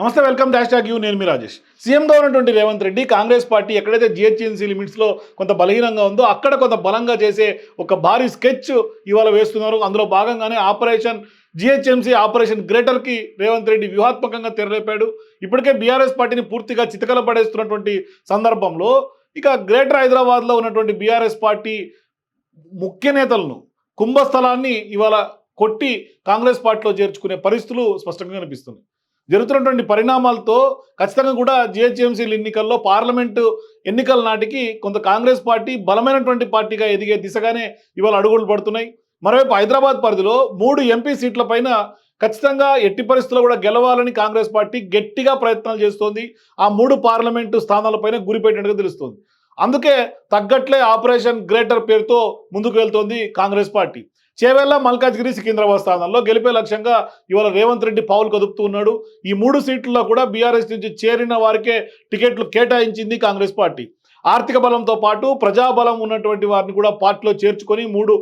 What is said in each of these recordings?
నమస్తే welcome dash tag you. నేను మీ రాజేష్. సీఎంగా ఉన్నటువంటి రేవంత్ రెడ్డి కాంగ్రెస్ పార్టీ ఎక్కడైతే జిహెచ్ఎన్సీ లిమిట్స్లో కొంత బలహీనంగా ఉందో అక్కడ కొంత బలంగా చేసే ఒక భారీ స్కెచ్ ఇవాళ వేస్తున్నారు. అందులో భాగంగానే ఆపరేషన్ జిహెచ్ఎంసీ ఆపరేషన్ గ్రేటర్కి రేవంత్ రెడ్డి వ్యూహాత్మకంగా తెరలేపాడు. ఇప్పటికే బీఆర్ఎస్ పార్టీని పూర్తిగా చితకల పడేస్తున్నటువంటి సందర్భంలో ఇక గ్రేటర్ హైదరాబాద్లో ఉన్నటువంటి బీఆర్ఎస్ పార్టీ ముఖ్య నేతలను కుంభస్థలాన్ని ఇవాళ కొట్టి కాంగ్రెస్ పార్టీలో చేర్చుకునే పరిస్థితులు స్పష్టంగా కనిపిస్తున్నాయి. జరుగుతున్నటువంటి పరిణామాలతో ఖచ్చితంగా కూడా జిహెచ్ఎంసీల ఎన్నికల్లో పార్లమెంటు ఎన్నికల నాటికి కొంత కాంగ్రెస్ పార్టీ బలమైనటువంటి పార్టీగా ఎదిగే దిశగానే ఇవాళ అడుగులు పడుతున్నాయి. మరోవైపు హైదరాబాద్ పరిధిలో మూడు ఎంపీ సీట్ల పైన ఖచ్చితంగా ఎట్టి పరిస్థితుల్లో కూడా గెలవాలని కాంగ్రెస్ పార్టీ గట్టిగా ప్రయత్నాలు చేస్తోంది. ఆ మూడు పార్లమెంటు స్థానాలపైన గురిపెట్టినట్టుగా తెలుస్తోంది. అందుకే తగ్గట్లే ఆపరేషన్ గ్రేటర్ పేరుతో ముందుకు వెళ్తోంది కాంగ్రెస్ పార్టీ. చేవెళ్ళ మల్కాజ్గిరి సికింద్రాబాద్ స్థానంలో గెలిపే లక్ష్యంగా ఇవాళ రేవంత్ రెడ్డి పావులు కదుపుతూ ఉన్నాడు. ఈ మూడు సీట్లలో కూడా బీఆర్ఎస్ నుంచి చేరిన వారికే టికెట్లు కేటాయించింది కాంగ్రెస్ పార్టీ. ఆర్థిక బలంతో పాటు ప్రజాబలం ఉన్నటువంటి వారిని కూడా పార్టీలో చేర్చుకొని మూడు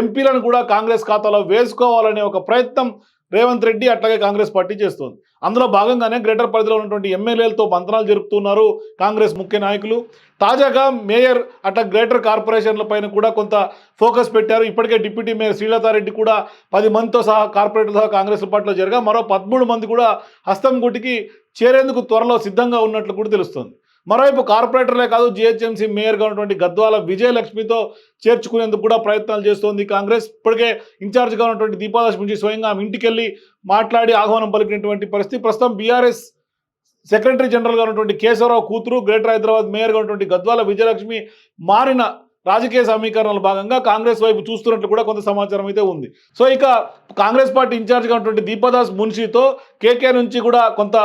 ఎంపీలను కూడా కాంగ్రెస్ ఖాతాలో వేసుకోవాలనే ఒక ప్రయత్నం రేవంత్ రెడ్డి అట్లాగే కాంగ్రెస్ పార్టీ చేస్తోంది. అందులో భాగంగానే గ్రేటర్ పరిధిలో ఉన్నటువంటి ఎమ్మెల్యేలతో మంత్రాలు జరుపుతున్నారు కాంగ్రెస్ ముఖ్య నాయకులు. తాజాగా మేయర్ అట్లా గ్రేటర్ కార్పొరేషన్ల పైన కూడా కొంత ఫోకస్ పెట్టారు. ఇప్పటికే డిప్యూటీ మేయర్ శ్రీలతారెడ్డి కూడా పది మందితో సహా కార్పొరేటర్ సహా కాంగ్రెస్ పార్టీలో జరగా మరో పదమూడు మంది కూడా హస్తం గుటికి చేరేందుకు త్వరలో సిద్ధంగా ఉన్నట్లు కూడా తెలుస్తుంది. మరోవైపు కార్పొరేటర్లే కాదు జిహెచ్ఎంసీ మేయర్గా ఉన్నటువంటి గద్వాల విజయలక్ష్మితో చేర్చుకునేందుకు కూడా ప్రయత్నాలు చేస్తోంది కాంగ్రెస్. ఇప్పటికే ఇన్ఛార్జ్గా ఉన్నటువంటి దీపాదాస్ నుంచి స్వయంగా ఆమె మాట్లాడి ఆహ్వానం పలికినటువంటి పరిస్థితి. ప్రస్తుతం బీఆర్ఎస్ సెక్రటరీ జనరల్గా ఉన్నటువంటి కేశవరావు కూతురు గ్రేటర్ హైదరాబాద్ మేయర్గా ఉన్నటువంటి గద్వాల విజయలక్ష్మి మారిన రాజకీయ సమీకరణలు భాగంగా కాంగ్రెస్ వైపు చూస్తున్నట్లు కూడా కొంత సమాచారం అయితే ఉంది. సో ఇక కాంగ్రెస్ పార్టీ ఇన్ఛార్జ్గా ఉన్నటువంటి దీపదాస్ మున్షితో కేకే నుంచి కూడా కొంత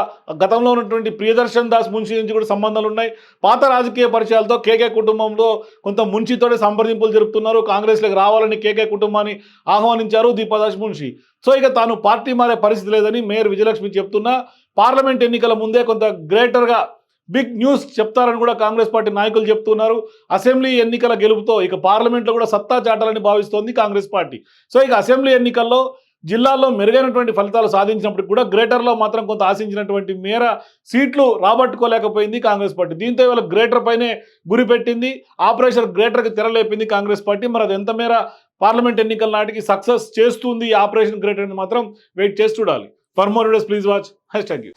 గతంలో ఉన్నటువంటి ప్రియదర్శన్ దాస్ మున్షి నుంచి కూడా సంబంధాలు ఉన్నాయి. పాత రాజకీయ పరిచయాలతో కేకే కుటుంబంలో కొంత మున్షితోనే సంప్రదింపులు జరుపుతున్నారు. కాంగ్రెస్లోకి రావాలని కేకే కుటుంబాన్ని ఆహ్వానించారు దీపదాస్ మున్షి. సో ఇక తాను పార్టీ మారే పరిస్థితి లేదని మేయర్ విజయలక్ష్మి చెప్తున్నా. పార్లమెంట్ ఎన్నికల ముందే కొంత గ్రేటర్గా బిగ్ న్యూస్ చెప్తారని కూడా కాంగ్రెస్ పార్టీ నాయకులు చెప్తున్నారు. అసెంబ్లీ ఎన్నికల గెలుపుతో ఇక పార్లమెంట్లో కూడా సత్తా చాటాలని భావిస్తోంది కాంగ్రెస్ పార్టీ. సో ఇక అసెంబ్లీ ఎన్నికల్లో జిల్లాల్లో మెరుగైనటువంటి ఫలితాలు సాధించినప్పటికీ కూడా గ్రేటర్లో మాత్రం కొంత ఆశించినటువంటి మేర సీట్లు రాబట్టుకోలేకపోయింది కాంగ్రెస్ పార్టీ. దీంతో ఇవాళ గ్రేటర్ పైనే గురి పెట్టింది. ఆపరేషన్ గ్రేటర్కి తెరలేపింది కాంగ్రెస్ పార్టీ. మరి అది ఎంత మేర పార్లమెంట్ ఎన్నికల నాటికి సక్సెస్ చేస్తుంది ఆపరేషన్ గ్రేటర్ అని మాత్రం వెయిట్ చేసి చూడాలి. For more videos please watch. Hash thank you.